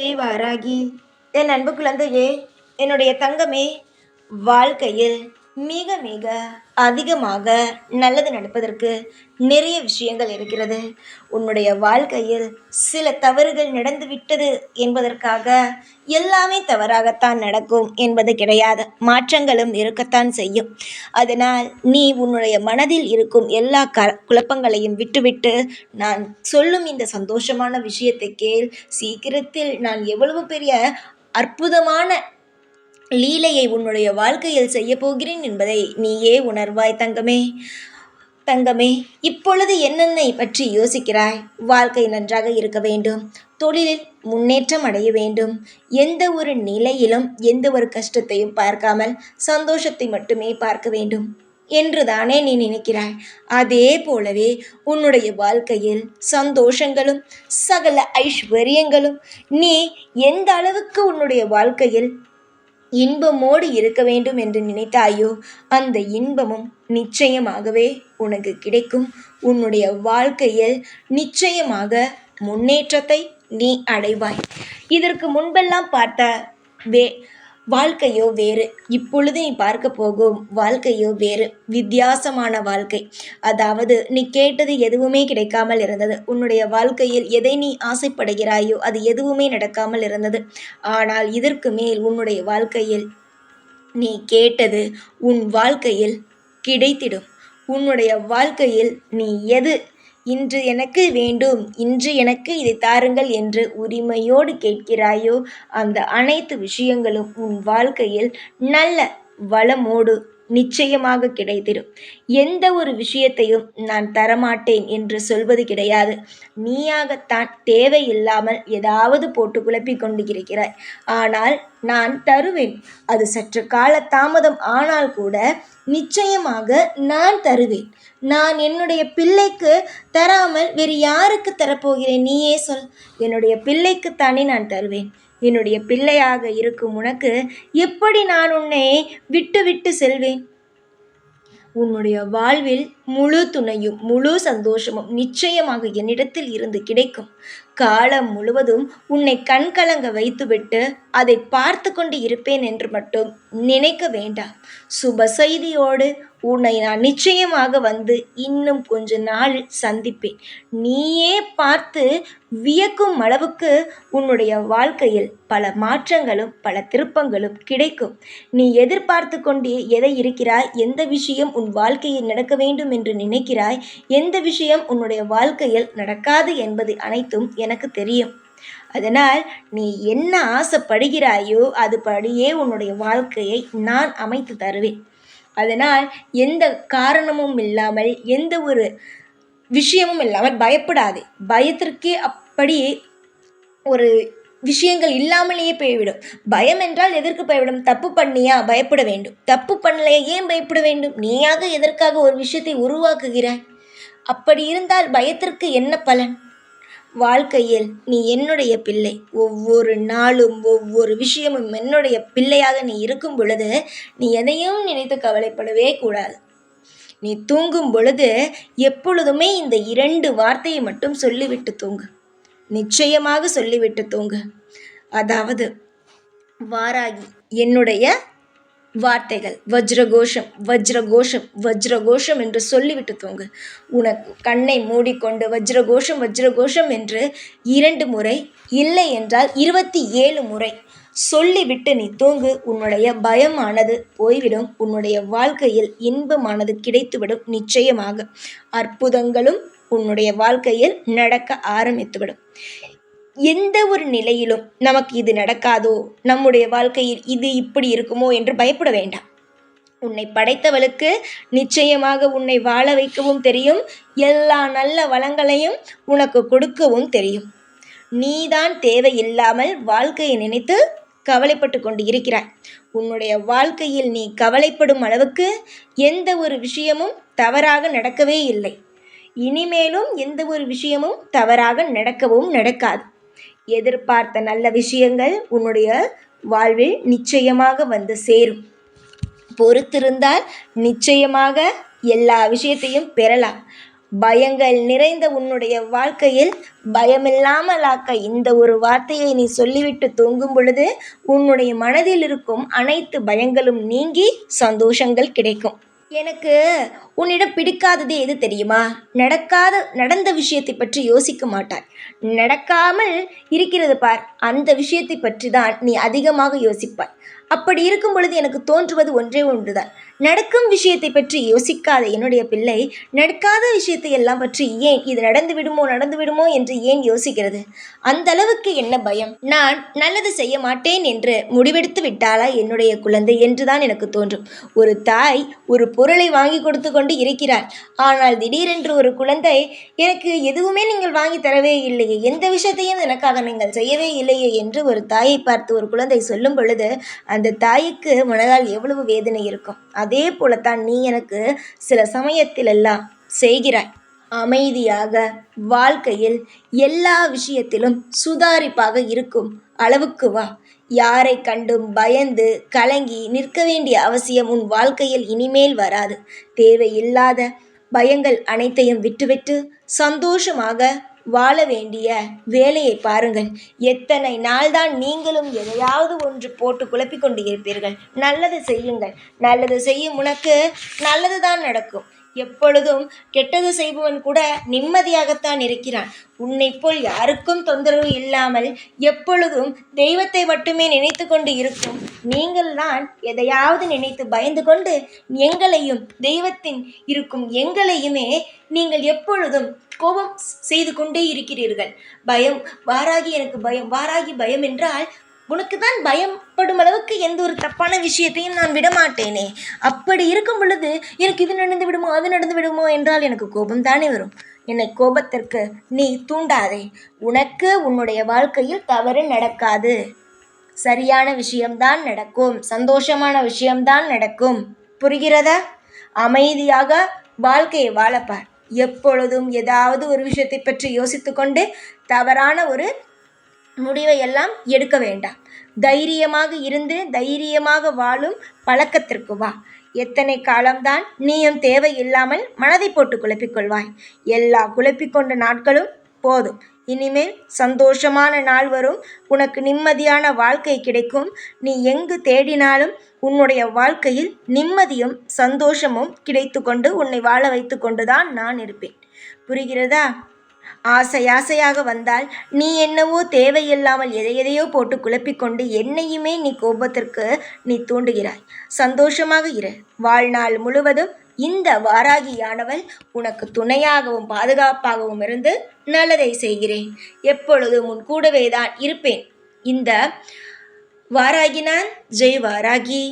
ஏய் வாராகி என் அன்பு குழந்தையே என்னுடைய தங்கமே வாழ்க்கையில் மிக மிக அதிகமாக நல்லது நடப்பதற்கு நிறைய விஷயங்கள் இருக்கிறது. உன்னுடைய வாழ்க்கையில் சில தவறுகள் நடந்துவிட்டது என்பதற்காக எல்லாமே தவறாகத்தான் நடக்கும் என்பது கிடையாது. மாற்றங்களும் இருக்கத்தான் செய்யும். அதனால் நீ உன்னுடைய மனதில் இருக்கும் எல்லா க குழப்பங்களையும் விட்டுவிட்டு நான் சொல்லும் இந்த சந்தோஷமான விஷயத்தை கேள். சீக்கிரத்தில் நான் எவ்வளவு பெரிய அற்புதமான லீலையை உன்னுடைய வாழ்க்கையில் செய்யப் போகிறேன் என்பதை நீயே உணர்வாய் தங்கமே. தங்கமே இப்பொழுது என்னென்னை பற்றி யோசிக்கிறாய்? வாழ்க்கை நன்றாக இருக்க வேண்டும். தொழிலில் முன்னேற்றம் அடைய வேண்டும். எந்த ஒரு நிலையிலும் எந்த ஒரு கஷ்டத்தையும் பார்க்காமல் சந்தோஷத்தை மட்டுமே பார்க்க வேண்டும். என்று தானே நீ நினைக்கிறாய்? அதே போலவே உன்னுடைய வாழ்க்கையில் சந்தோஷங்களும் சகல ஐஸ்வர்யங்களும் நீ எந்த அளவுக்கு உன்னுடைய வாழ்க்கையில் இன்பமோடு இருக்க வேண்டும் என்று நினைத்தாயோ அந்த இன்பமும் நிச்சயமாகவே உனக்கு கிடைக்கும். உன்னுடைய வாழ்க்கையில் நிச்சயமாக முன்னேற்றத்தை நீ அடைவாய். இதற்கு முன்பெல்லாம் பார்த்த வே வாழ்க்கையோ வேறு. இப்பொழுது நீ பார்க்க போகும் வாழ்க்கையோ வேறு. வித்தியாசமான வாழ்க்கை. அதாவது நீ கேட்டது எதுவுமே கிடைக்காமல் இருந்தது. உன்னுடைய வாழ்க்கையில் எதை நீ ஆசைப்படுகிறாயோ அது எதுவுமே நடக்காமல் இருந்தது. ஆனால் இதற்கு மேல் உன்னுடைய வாழ்க்கையில் நீ கேட்டது உன் வாழ்க்கையில் கிடைத்திடும். உன்னுடைய வாழ்க்கையில் நீ எது இன்று எனக்கு வேண்டும் இன்று எனக்கு இதை தாருங்கள் என்று உரிமையோடு கேட்கிறாயோ? அந்த அனைத்து விஷயங்களும் உன் வாழ்க்கையில் நல்ல வளமோடு நிச்சயமாக கிடைத்திடும். எந்த ஒரு விஷயத்தையும் நான் தரமாட்டேன் என்று சொல்வது கிடையாது. நீயாகத்தான் தேவையில்லாமல் ஏதாவது போட்டு குழப்பிக் கொண்டு இருக்கிறாய் ஆனால் நான் தருவேன். அது சற்று கால தாமதம் ஆனால் கூட நிச்சயமாக நான் தருவேன். நான் என்னுடைய பிள்ளைக்கு தராமல் வேறு யாருக்கு தரப்போகிறேன்? நீயே சொல். என்னுடைய பிள்ளைக்குத்தானே நான் தருவேன். என்னுடைய பிள்ளையாக இருக்கும் உனக்கு எப்படி நான் உன்னை விட்டு விட்டு செல்வேன்? உன்னுடைய வாழ்வில் முழு துணையும் முழு சந்தோஷமும் நிச்சயமாக என்னிடத்தில் இருந்து கிடைக்கும். காலம் முழுவதும் உன்னை கண்கலங்க வைத்துவிட்டு அதை பார்த்து கொண்டு இருப்பேன் என்று மட்டும் நினைக்க வேண்டாம். சுப செய்தியோடு உன்னை நான் நிச்சயமாக வந்து இன்னும் கொஞ்ச நாள் சந்திப்பேன். நீயே பார்த்து வியக்கும் அளவுக்கு உன்னுடைய வாழ்க்கையில் பல மாற்றங்களும் பல திருப்பங்களும் கிடைக்கும். நீ எதிர்பார்த்து கொண்டே எதை இருக்கிறாய்? எந்த விஷயம் உன் வாழ்க்கையில் நடக்க வேண்டும் என்று நினைக்கிறாய்? எந்த விஷயம் உன்னுடைய வாழ்க்கையில் நடக்காது என்பது அனைத்தும் எனக்கு தெரியும். அதனால் நீ என்ன ஆசைப்படுகிறாயோ அது படியே உன்னுடைய வாழ்க்கையை நான் அமைத்து தருவேன். அதனால் எந்த காரணமும் இல்லாமல் எந்த ஒரு விஷயமும் இல்லாமல் பயப்படாதே. பயத்திற்கே அப்படியே ஒரு விஷயங்கள் இல்லாமலேயே போய்விடும். பயம் என்றால் எதற்கு போய்விடும் தப்பு பண்ணியா? பயப்பட வேண்டும். தப்பு பண்ணலையே? ஏன் பயப்பட வேண்டும்? நீயாக எதற்காக ஒரு விஷயத்தை உருவாக்குகிறாய்? அப்படி இருந்தால் பயத்திற்கு என்ன பலன்? வாழ்க்கையில் நீ என்னுடைய பிள்ளை. ஒவ்வொரு நாளும் ஒவ்வொரு விஷயமும் என்னுடைய பிள்ளையாக நீ இருக்கும் பொழுது நீ எதையும் நினைத்து கவலைப்படவே கூடாது. நீ தூங்கும் பொழுது எப்பொழுதுமே இந்த இரண்டு வார்த்தையை மட்டும் சொல்லிவிட்டு தூங்கு. நிச்சயமாக சொல்லிவிட்டு தூங்கு. அதாவது வாராகி என்னுடைய வார்த்தைகள். வஜ்ரகோஷம் வஜ்ரகோஷம் வஜ்ரகோஷம் என்று சொல்லிவிட்டு தூங்கு. உனக்கு கண்ணை மூடிக்கொண்டு வஜ்ரகோஷம் வஜ்ரகோஷம் என்று இரண்டு முறை இல்லை என்றால் இருபத்தி ஏழு முறை சொல்லிவிட்டு நீ தூங்கு. உன்னுடைய பயமானது போய்விடும். உன்னுடைய வாழ்க்கையில் இன்பமானது கிடைத்துவிடும் நிச்சயமாக. அற்புதங்களும் உன்னுடைய வாழ்க்கையில் நடக்க ஆரம்பித்துவிடும். எந்த ஒரு நிலையிலும் நமக்கு இது நடக்காதோ? நம்முடைய வாழ்க்கையில் இது இப்படி இருக்குமோ என்று பயப்பட வேண்டாம். உன்னை படைத்தவளுக்கு நிச்சயமாக உன்னை வாழ வைக்கவும் தெரியும். எல்லா நல்ல வளங்களையும் உனக்கு கொடுக்கவும் தெரியும். நீதான் தேவையில்லாமல் வாழ்க்கையை நினைத்து கவலைப்பட்டு கொண்டு இருக்கிறாய். உன்னுடைய வாழ்க்கையில் நீ கவலைப்படும் அளவுக்கு எந்த ஒரு விஷயமும் தவறாக நடக்கவே இல்லை. இனிமேலும் எந்த ஒரு விஷயமும் தவறாக நடக்கவும் நடக்காது. எதிர்பார்த்த நல்ல விஷயங்கள் உன்னுடைய வாழ்வில் நிச்சயமாக வந்து சேரும். பொறுத்திருந்தால் நிச்சயமாக எல்லா விஷயத்தையும் பெறலாம். பயங்கள் நிறைந்த உன்னுடைய வாழ்க்கையில் பயமில்லாமல் ஆக்க இந்த ஒரு வார்த்தையை நீ சொல்லிவிட்டு தூங்கும் பொழுது உன்னுடைய மனதில் இருக்கும் அனைத்து பயங்களும் நீங்கி சந்தோஷங்கள் கிடைக்கும். எனக்கு உன்னிடம் பிடிக்காதது எது தெரியுமா? நடக்காத நடந்த விஷயத்தை பற்றி யோசிக்க மாட்டாய். நடக்காமல் இருக்கிறது பார் அந்த விஷயத்தை பற்றி தான் நீ அதிகமாக யோசிப்பாய். அப்படி இருக்கும் பொழுது எனக்கு தோன்றுவது ஒன்றே ஒன்றுதான். நடக்கும் விஷயத்தை பற்றி யோசிக்காத என்னுடைய பிள்ளை நடக்காத விஷயத்தை எல்லாம் பற்றி ஏன் இது நடந்து விடுமோ நடந்து விடுமோ என்று ஏன் யோசிக்கிறது? அந்த அளவுக்கு என்ன பயம்? நான் நல்லது செய்ய மாட்டேன் என்று முடிவெடுத்து விட்டாளா என்னுடைய குழந்தை என்றுதான் எனக்கு தோன்றும். ஒரு தாய் ஒரு பொருளை வாங்கி கொடுத்து கொண்டு இருக்கிறார் ஆனால் திடீரென்று ஒரு குழந்தை எனக்கு எதுவுமே நீங்கள் வாங்கி தரவே இல்லையே எந்த விஷயத்தையும் எனக்காக நீங்கள் செய்யவே இல்லையே என்று ஒரு தாயை பார்த்து ஒரு குழந்தை சொல்லும் பொழுது அந்த அந்த தாய்க்கு மனதால் எவ்வளவு வேதனை இருக்கும்? அதே போலத்தான் நீ எனக்கு சில சமயத்தில் எல்லாம் செய்கிறாய். அமைதியாக வாழ்க்கையில் எல்லா விஷயத்திலும் சுதாரிப்பாக இருக்கும் அளவுக்கு வா. யாரை கண்டும் பயந்து கலங்கி நிற்க வேண்டிய அவசியம் உன் வாழ்க்கையில் இனிமேல் வராது. தேவையில்லாத பயங்கள் அனைத்தையும் விட்டுவிட்டு சந்தோஷமாக வாழ வேண்டிய வேலையை பாருங்கள். எத்தனை நாள்தான் நீங்களும் எதையாவது ஒன்று போட்டு குழப்பிக் கொண்டு இருப்பீர்கள் நல்லது செய்யுங்கள். நல்லது செய்யும் உனக்கு நல்லது தான் நடக்கும். எப்பொழுதும் கெட்டது செய்பவன் கூட நிம்மதியாகத்தான் இருக்கிறான். உன்னை போல் யாருக்கும் தொந்தரவு இல்லாமல் எப்பொழுதும் தெய்வத்தை மட்டுமே நினைத்து கொண்டு இருக்கும். நீங்கள் தான் எதையாவது நினைத்து பயந்து கொண்டு எங்களையும் தெய்வத்தின் இருக்கும் எங்களையுமே நீங்கள் எப்பொழுதும் கோபம் செய்து கொண்டே இருக்கிறீர்கள். பயம் வாராகி எனக்கு பயம் வாராகி பயம் என்றால் உனக்கு தான் பயப்படும் அளவுக்கு எந்த ஒரு தப்பான விஷயத்தையும் நான் விடமாட்டேனே. அப்படி இருக்கும் பொழுது எனக்கு இது நடந்து விடுமோ அது நடந்து விடுமோ என்றால் எனக்கு கோபம் தானே வரும். என்னை கோபத்திற்கு நீ தூண்டாதே. உனக்கு உன்னுடைய வாழ்க்கையில் தவறு நடக்காது. சரியான விஷயம்தான் நடக்கும். சந்தோஷமான விஷயம்தான் நடக்கும். புரிகிறதா? அமைதியாக வாழ்க்கையை வாழப்பார் எப்பொழுதும் ஏதாவது ஒரு விஷயத்தை பற்றி யோசித்து கொண்டு தவறான ஒரு முடிவை எல்லாம் எடுக்க வேண்டாம். தைரியமாக இருந்து தைரியமாக வாழும் பழக்கத்திற்கு வா. எத்தனை காலம்தான் நீயும் தேவையில்லாமல் மனதை போட்டு குழப்பிக்கொள்வாய் எல்லா குழப்பிக்கொண்ட நாட்களும் போதும். இனிமேல் சந்தோஷமான நாள் வரும். உனக்கு நிம்மதியான வாழ்க்கை கிடைக்கும். நீ எங்கு தேடினாலும் உன்னுடைய வாழ்க்கையில் நிம்மதியும் சந்தோஷமும் கிடைத்து கொண்டு உன்னை வாழ வைத்து கொண்டுதான் நான் இருப்பேன். புரிகிறதா? ஆசை ஆசையாக வந்தால் நீ என்னவோ தேவையில்லாமல் எதை எதையோ போட்டு குழப்பிக்கொண்டு என்னையுமே நீ கோபத்திற்கு நீ தூண்டுகிறாய். சந்தோஷமாக இரு. வாழ்நாள் முழுவதும் இந்த வாராகியானவள் உனக்கு துணையாகவும் பாதுகாப்பாகவும் இருந்து நல்லதை செய்கிறேன். எப்பொழுதும் உன் கூடவே தான் இருப்பேன். இந்த வாராகி நான் ஜெய் வாராகி.